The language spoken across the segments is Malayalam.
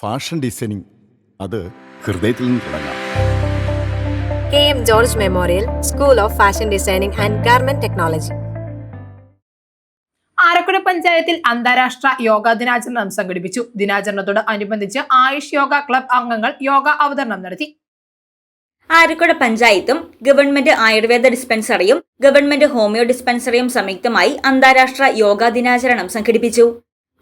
Fashion designing. അത് ഹൃദയത്തിൽ നിന്ന് തുടങ്ങാം. K M George memorial school of fashion designing and garment technology. Alakkuzha പഞ്ചായത്തിൽ അന്താരാഷ്ട്ര യോഗാ ദിനാചരണം സംഘടിപ്പിച്ചു. ദിനാചരണത്തോട് അനുബന്ധിച്ച് ആയുഷ് യോഗ ക്ലബ് അംഗങ്ങൾ യോഗ അവതരണം നടത്തി. ആരക്കുഴ പഞ്ചായത്തും ഗവൺമെന്റ് ആയുർവേദ ഡിസ്പെൻസറിയും ഗവൺമെന്റ് ഹോമിയോ ഡിസ്പെൻസറിയും സംയുക്തമായി അന്താരാഷ്ട്ര യോഗാ ദിനാചരണം സംഘടിപ്പിച്ചു.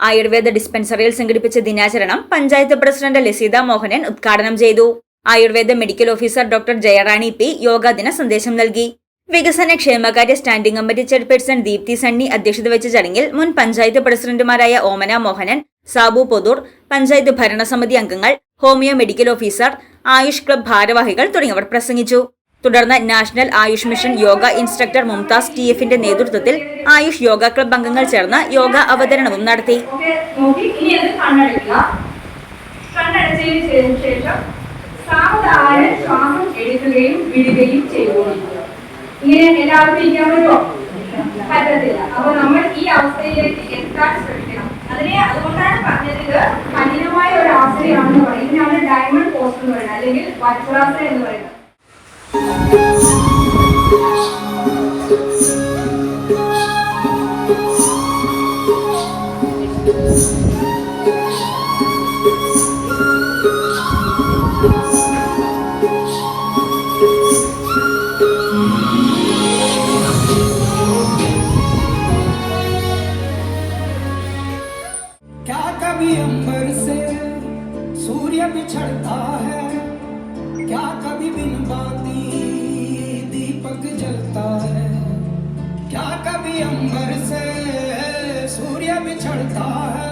ആയുർവേദ ഡിസ്പെൻസറിയിൽ സംഘടിപ്പിച്ച ദിനാചരണം പഞ്ചായത്ത് പ്രസിഡന്റ് ലസീത മോഹനൻ ഉദ്ഘാടനം ചെയ്തു. Ayurveda medical officer doctor Jayarani P yoga ദിന സന്ദേശം നൽകി. വികസന ക്ഷേമകാര്യ standing committee chairperson Deepthi Sunny അധ്യക്ഷത വെച്ച ചടങ്ങിൽ മുൻ പഞ്ചായത്ത് പ്രസിഡന്റുമാരായ ഓമന മോഹനൻ സാബു പൊതൂർ പഞ്ചായത്ത് ഭരണസമിതി അംഗങ്ങൾ homeo medical officer Ayush club ഭാരവാഹികൾ തുടങ്ങിയവർ പ്രസംഗിച്ചു. തുടർന്ന് national Ayush mission yoga instructor Mumtaz T എഫിന്റെ നേതൃത്വത്തിൽ ആയുഷ് യോഗ ക്ലബ് അംഗങ്ങൾ ചേർന്ന് യോഗ അവതരണവും നടത്തി. അതുകൊണ്ടാണ് പറഞ്ഞത് കഠിനമായ ഒരു പറയുന്നത് ഡയമണ്ട് പോസ്റ്റ് എന്ന് പറയുന്നത്. അല്ലെങ്കിൽ എന്ന് പറയുന്നത്. कभी अंबर से सूर्य बिछड़ता अंबर से सूर्य बिछड़ता है।